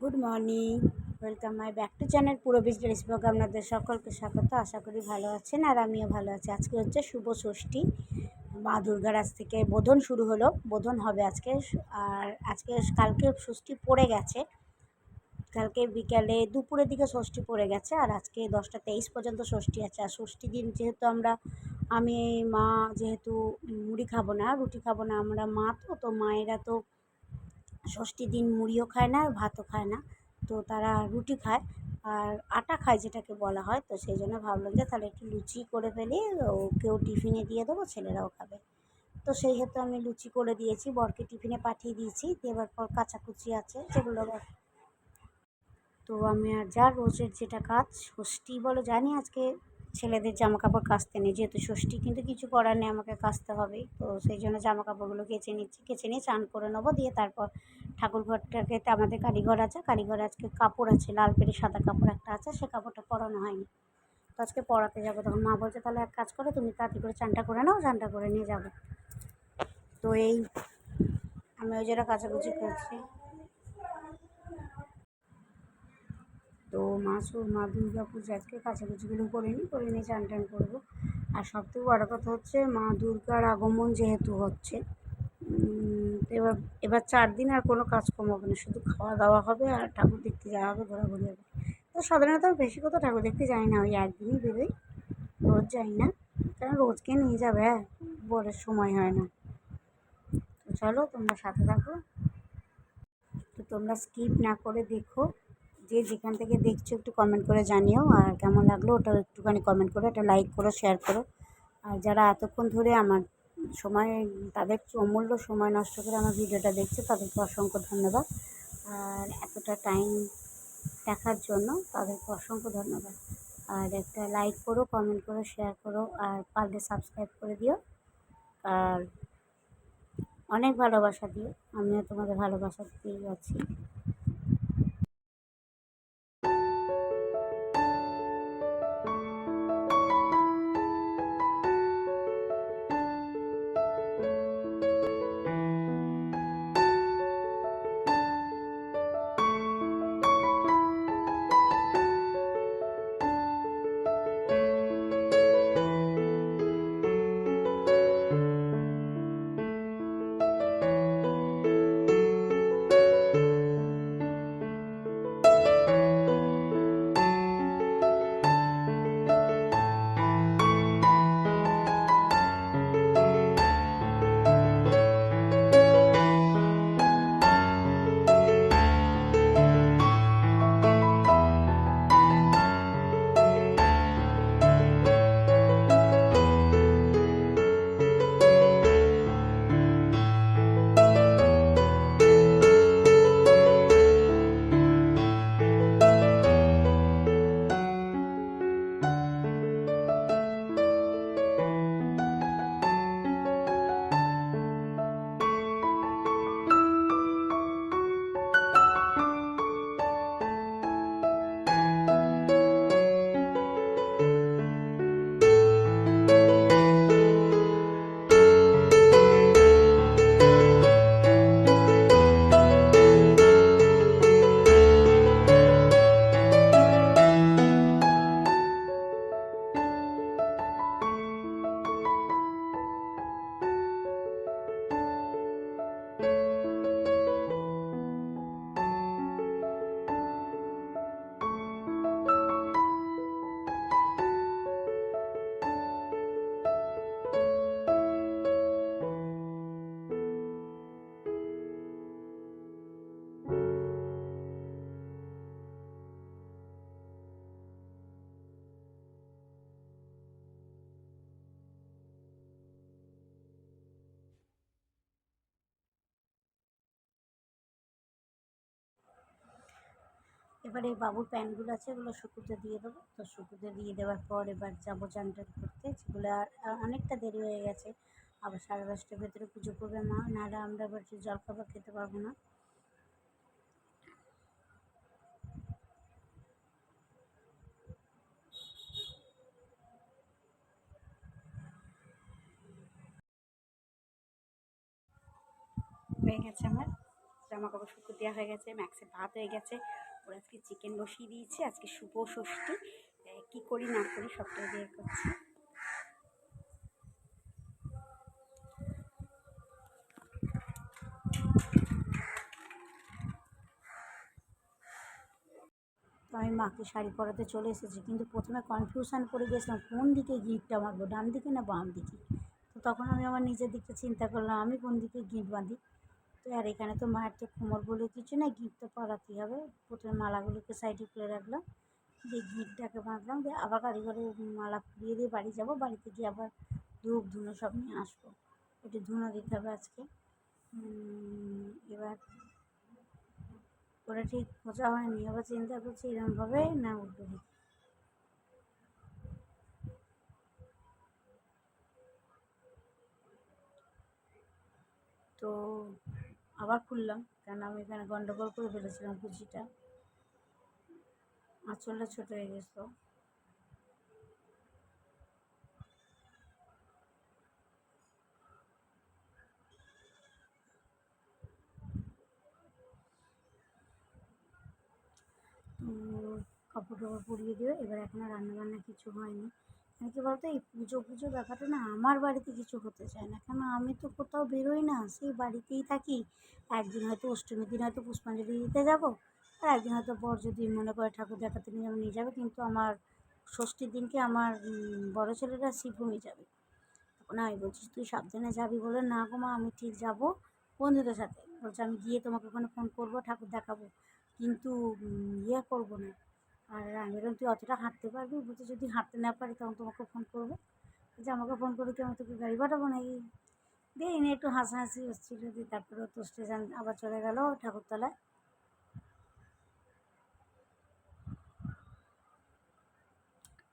Good morning, welcome my back to channel পুরো business blog আপনাদের সকলকে স্বাগত। আশা করি ভালো আছেন আর আমিও ভালো আছি। আজকে হচ্ছে শুভ ষষ্ঠী, মা দুর্গার আজ থেকে বোধন শুরু হলো, বোধন হবে আজকে। আর আজকে কালকে ষষ্ঠী পড়ে গেছে। কালকে বিকালে দুপুরের দিকে ষষ্ঠী পড়ে গেছে আর আজকে দশটা তেইশ পর্যন্ত ষষ্ঠী আছে। আর ষষ্ঠী দিন যেহেতু আমরা, আমি, মা যেহেতু মুড়ি খাব না, রুটি খাব না, আমরা মা তো তো মায়েরা তো ষষ্ঠীর দিন মুড়িও খায় না আর ভাতও খায় না। তো তারা রুটি খায় আর আটা খায় যেটাকে বলা হয়। তো সেই জন্য ভাবলাম যে তাহলে একটু লুচি করে ফেলি, ওকেও টিফিনে দিয়ে দেবো, ছেলেরাও খাবে। তো সেই হেতু আমি লুচি করে দিয়েছি, বরকে টিফিনে পাঠিয়ে দিয়েছি। দেওয়ার পর কাচাকুচি আছে যেগুলো তো আমি আর যা রোজের যেটা কাজ, ষষ্ঠী বলো জানি আজকে ছেলেদের জামা কাপড় কাচতে নেই, যেহেতু ষষ্ঠী কিন্তু কিছু করার নেই, আমাকে কাচতে হবেই। তো সেই জন্য জামা কাপড়গুলো কেচে নিচ্ছি, কেচে নিয়ে চান করে নেব, দিয়ে তারপর ঠাকুর ঘরটাকে আমাদের কালীঘর আছে কালীঘরে আজকে কাপড় আছে, লাল পেরে সাদা কাপড় একটা আছে, সে কাপড়টা পরানো হয়নি। তো আজকে পড়াতে যাব। তখন মা বলছে, তাহলে এক কাজ করো, তুমি তাড়াতাড়ি করে চানটা করে নাও, চানটা করে নিয়ে যাব। তো এই আমি ওই জন্য কাচাকুচি করছি। তো মা মা দুর্গা পুজো আজকে কাছাকুচিগুলো করে নিই, করে নিয়ে চান টান করব। আর সবথেকে বড়ো কথা হচ্ছে, মা দুর্গার আগমন যেহেতু হচ্ছে এবার এবার চার দিন আর কোনো কাজকর্ম হবে না। শুধু খাওয়া দাওয়া হবে আর ঠাকুর দেখতে যাওয়া হবে, ঘোরাঘুরি হবে। তো সাধারণত বেশি কথা ঠাকুর দেখতে যাই না, ওই একদিনই বেরোই। রোজ যাই না, কারণ রোজকে নিয়ে যাবে হ্যাঁ? বরের সময় হয় না। তো চলো, তোমরা সাথে থাকো। তো তোমরা স্কিপ না করে দেখো, যে যেখান থেকে দেখছ একটু কমেন্ট করে জানিও, আর কেমন লাগল ওটা একটুখানি কমেন্ট করো, একটা লাইক করো শেয়ার করো। আর যারা এতক্ষণ ধরে আমার সময়, তাদের অমূল্য সময় নষ্ট করে আমার ভিডিওটা দেখছে, তাদেরকে অসংখ্য ধন্যবাদ। আর এতটা টাইম দেখার জন্য তাদেরকে অসংখ্য ধন্যবাদ। আর একটা লাইক করো কমেন্ট করো শেয়ার করো, আর পারলে সাবস্ক্রাইব করে দিও। আর অনেক ভালোবাসা দিও, আমিও তোমাদের ভালোবাসা দিয়েই আছি। এবারে বাবুর প্যান্টগুলো আছে, এগুলো শুকুতে দিয়ে দেবো। তো শুকুতে দিয়ে দেওয়ার পর এবার যাব চান টান করতে, যেগুলো আর অনেকটা দেরি হয়ে গেছে। আবার সাড়ে দশটার ভেতরে পুজো করবে মা, নাহলে আমরা এবার জলখাবার খেতে পারব না। হয়ে গেছে আমার। জামা কাপড় শুকো দেওয়া হয়ে গেছে ম্যাক্সে ভাত হয়ে গেছে। ওর আজকে চিকেন বসিয়ে দিয়েছি, আজকে শুভ ষষ্ঠী। কী করি, না করি, সবটাই বের করছি। আমি মাকে শাড়ি পরাতে চলে এসেছি, কিন্তু প্রথমে কনফিউশন পড়ে গেছিলাম, কোন দিকে গিঁটটা মারবো, ডান দিকে না বাম দিকে? তো তখন আমি আমার নিজের দিকটা চিন্তা করলাম, আমি কোন দিকে গিঁট বাঁধি? তো আর এখানে তো মায়ের তো কোমর বলে কিছু না গিঁট তো পরাতেই হবে। প্রথমে মালাগুলোকে সাইডে খুলে রাখলাম, দিয়ে গিঁটটাকে বাঁধলাম, দিয়ে আবার কারিগরে মালা পুড়িয়ে দিয়ে বাড়ি যাব। বাড়িতে গিয়ে আবার ধূপ ধুনো সব নিয়ে আসব। একটু ধুনো দিতে হবে আজকে। এবার ওটা ঠিক খোঁজা হয়নি, আবার চিন্তা করছি এরকমভাবে না উল্টো দিকে তো আবার খুললাম, কেন আমি এখানে গন্ডগোল করে ফেলেছিলাম কুচিটা? আঁচলটা ছোটো হয়ে গেছিল তো। কাপড় টাপড় পরিয়ে দিয়ে এবার এখন আর রান্নাবান্না কিছু হয়নি। মানে কী বলতো, এই পুজো পুজো ব্যাপারটা না আমার বাড়িতে কিছু হতে চায় না। কেন আমি তো কোথাও বেরোই না, সেই বাড়িতেই থাকি। একদিন হয়তো অষ্টমীর দিন হয়তো পুষ্পাঞ্জলি দিতে যাব, আর একদিন হয়তো বর যদি মনে করে ঠাকুর দেখাতে নিয়ে যাবে নিয়ে যাবে, কিন্তু আমার ষষ্ঠীর দিনকে আমার বড় ছেলেটা শিবভূমি যাবে। তখন আমি বলছি, তুই সাবধানে যাবি বলে, না গো মা, আমি ঠিক যাব বন্ধুদের সাথে। বলছে, আমি গিয়ে তোমাকে ওখানে ফোন করব, ঠাকুর দেখাবো। কিন্তু ইয়ে করব না। আর আমি বললাম, তুই অতটা হাঁটতে পারবি? বলছে, যদি হাঁটতে না পারি, তখন তোমাকে ফোন করব। যে আমাকে ফোন করে কি আমি তোকে গাড়ি পাঠাবো নাকি? দিয়ে এনে একটু হাসাহাসি হচ্ছিল, দিয়ে তারপরে তো স্টেশন আবার চলে গেল ঠাকুরতলায়।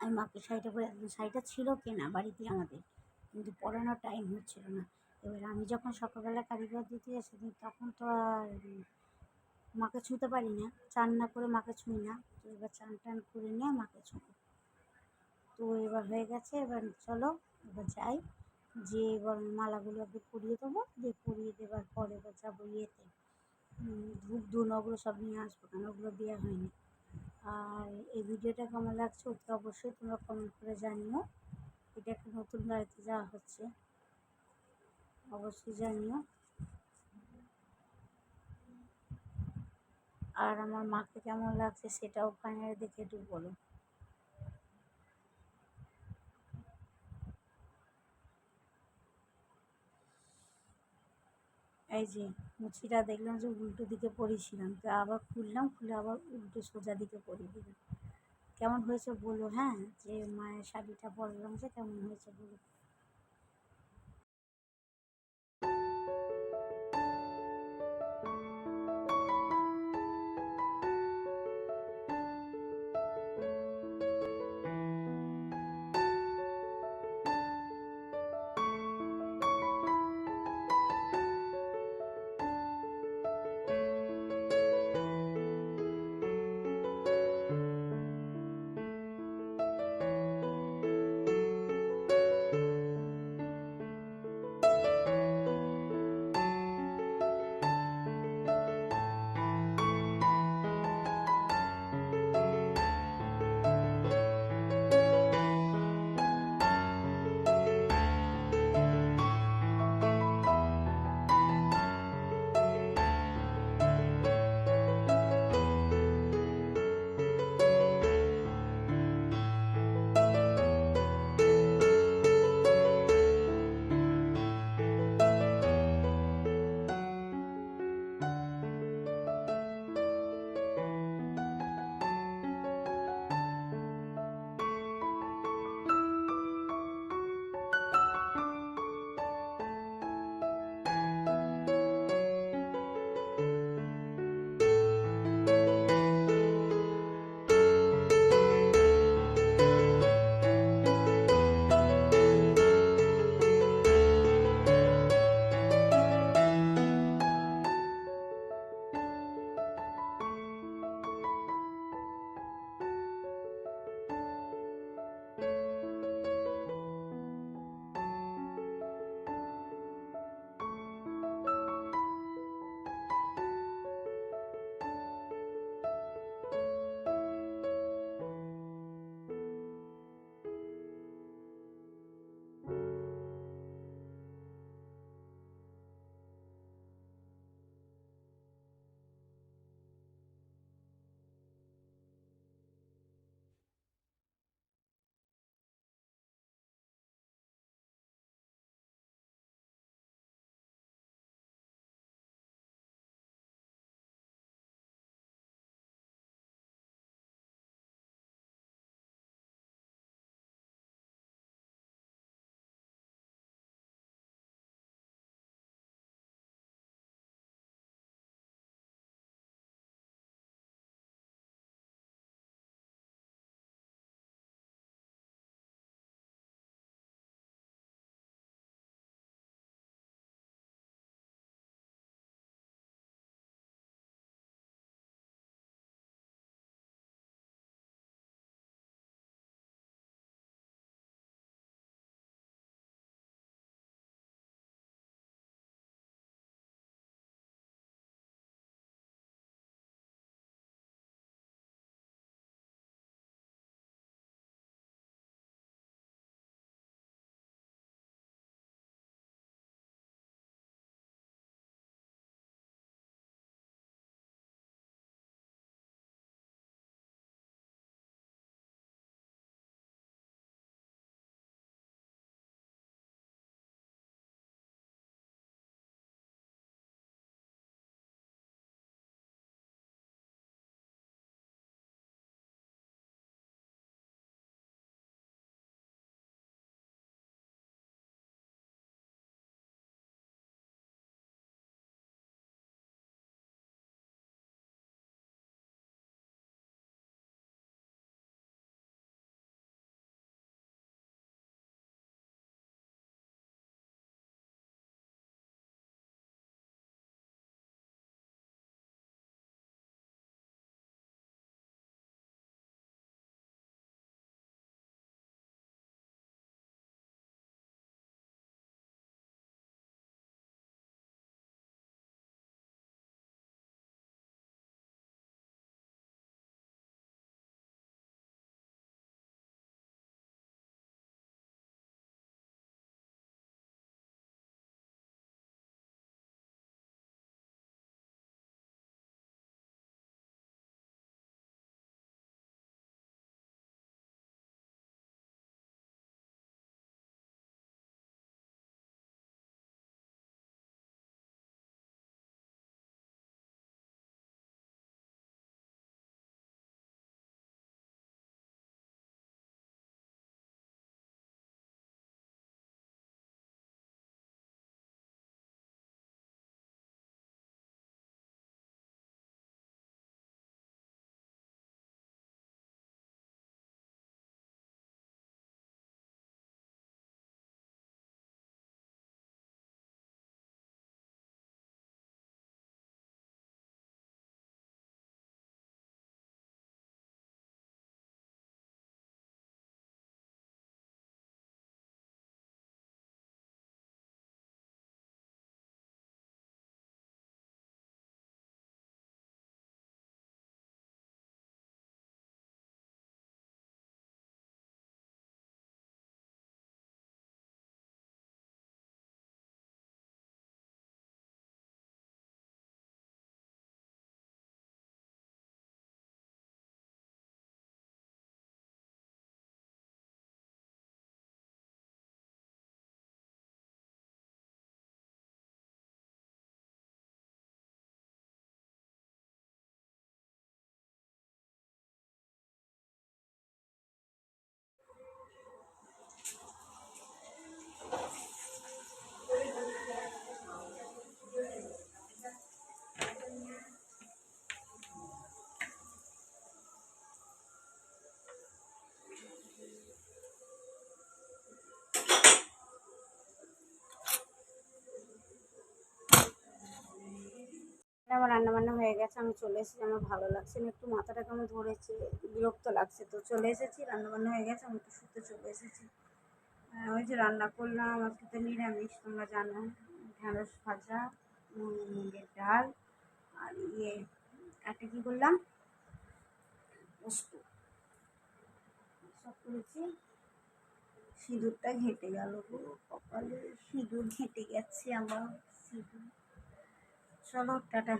আমি মাকে শাড়িটা পরে শাড়িটা ছিল কেনা, বাড়িতে আমাদের, কিন্তু পরানোর টাইম হচ্ছিল না। এবার আমি যখন সকালবেলা কারিগর দিতে এসেছি তখন তো আর মাকে ছুঁতে পারি না। চান না করে মাকে ছুঁই না। তো এবার চান টান করে নিয়ে মাকে ছুঁবো তো এবার হয়ে গেছে, এবার চলো, এবার যাই। যে এবার মালাগুলো একটু পরিয়ে দেবো, দিয়ে পরিয়ে দেওয়ার পরে এবার যাব ইয়েতে। ধূপ ধুন ওগুলো সব নিয়ে আসব কেন? ওগুলো দেওয়া হয়নি। আর এই ভিডিওটা কেমন লাগছে অতি অবশ্যই তোমরা কমেন্ট করে জানিও। এটা একটা নতুন বাড়িতে যাওয়া হচ্ছে। অবশ্যই জানিও। আর আমার মাকে কেমন লাগছে সেটাও ফাইনালি দেখে একটু বলো। এই যে মুচিটা দেখলাম যে উল্টো দিকে পরিয়েছিলাম তো আবার খুললাম, খুলে আবার উল্টো সোজা দিকে পরিয়ে দিলাম। কেমন হয়েছে বলো হ্যাঁ? যে মায়ের শাড়িটা পরলাম যে কেমন হয়েছে বলো? রান্নাবান্না হয়ে গেছে, আমি চলে এসেছি, আমার ভালো লাগছে না, একটু মাথাটা কেমন ধরেছে, বিরক্ত লাগছে তো চলে এসেছি, রান্নাবান্না হয়ে গেছে, আমি একটু শুতে চলে এসেছি। ওই যে রান্না করলাম, আজকে তো নিরামিষ, তোমরা জানো ঢ্যাঁড়স ভাজা মুগের ডাল, আর ইয়ে একটা কী করলাম পোস্ত। সব করেছি, সিঁদুরটা ঘেঁটে গেল কপালে সিঁদুর ঘেঁটে গেছে আমার, সিঁদুর। চলো, টাটা।